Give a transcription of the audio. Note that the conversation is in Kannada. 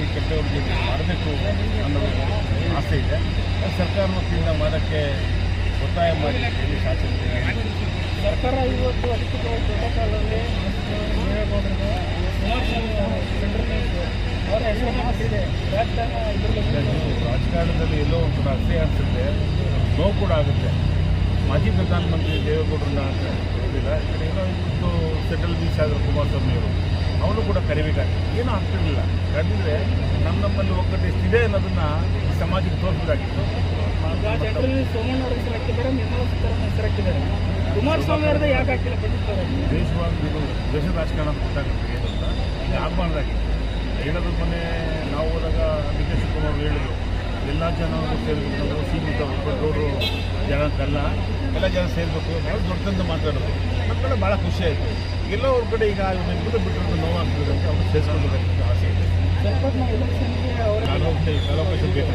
ರೀತಿ ಕೆಟ್ಟವ್ರಿಗೆ ಮಾಡಬೇಕು ಅನ್ನೋದು ಆಸೆ ಇದೆ. ಸರ್ಕಾರ ಮತ್ತಿಂದ ಮಾಡೋಕ್ಕೆ ಒತ್ತಾಯ ಮಾಡಿ ಸರ್ಕಾರ ಇವತ್ತು ಅಧಿಕೃತವಾಗಿ ಪ್ರೋಟೋಕಾಲಲ್ಲಿ ರಾಜಕಾರಣದಲ್ಲಿ ಎಲ್ಲೋ ಒಂದು ಅಷ್ಟೇ ಅನಿಸುತ್ತೆ. ನೋವು ಕೂಡ ಆಗುತ್ತೆ. ಮಾಜಿ ಪ್ರಧಾನಮಂತ್ರಿ ದೇವೇಗೌಡರನ್ನ ಅಂತ ಹೇಳಿಲ್ಲ ಏನೋ ಇವತ್ತು ಸೆಂಟ್ರಲ್ ಬೀಚ್ ಆದರೂ ಕುಮಾರಸ್ವಾಮಿ ಅವರು ಅವನು ಕೂಡ ಕರಿಬೇಕಾಗ್ತದೆ ಏನೂ ಆಗ್ತಿರಲಿಲ್ಲ. ಕರೆದಿದ್ರೆ ನಮ್ಮ ನಮ್ಮಲ್ಲಿ ಒಗ್ಗಟ್ಟು ಎಷ್ಟಿದೆ ಅನ್ನೋದನ್ನ ಸಮಾಜಕ್ಕೆ ಕುಮಾರಸ್ವಾಮಿ ಅವ್ರದ್ದು ಯಾಕೆ ಹಾಕಿಲ್ಲ ದೇಶವಾಗಿ ಇದು ದೇಶ ರಾಜಕಾರಣ ಗೊತ್ತಾಗುತ್ತೆ ಏನು ಅಂತ ಈಗ ಆಗಬಾರ್ದಾಗಿತ್ತು ಹೇಳೋದು ಮೊನ್ನೆ ನಾವು ಹೋದಾಗ ಡಿ ಕೆ ಶಿವಕುಮಾರ್ ಹೇಳಿದ್ರು ಎಲ್ಲ ಜನ ಸೇರಬೇಕು ನಾವು ಸೀಮಿತ ಒಬ್ಬರು ಜನಕ್ಕಲ್ಲ ಎಲ್ಲ ಜನ ಸೇರಬೇಕು ನಾವು ದೊಡ್ಡದಂತ ಮಾತಾಡೋದು ಮಕ್ಕಳು ಭಾಳ ಖುಷಿ ಆಯಿತು. ಎಲ್ಲೋ ಅವ್ರ ಕಡೆ ಈಗ ಬಿಟ್ಟು ಬಿಟ್ಟರೆ ನೋವಾಗ್ತದೆ ಅಂತ ಅವ್ರು ಸೇರಿಸ್ಕೊಳ್ಬೇಕಂತ ಆಸೆ ಇದೆ ಕಾಲಾವಕಾಶ ಕಾಲಾವಕಾಶ ಬೇಕು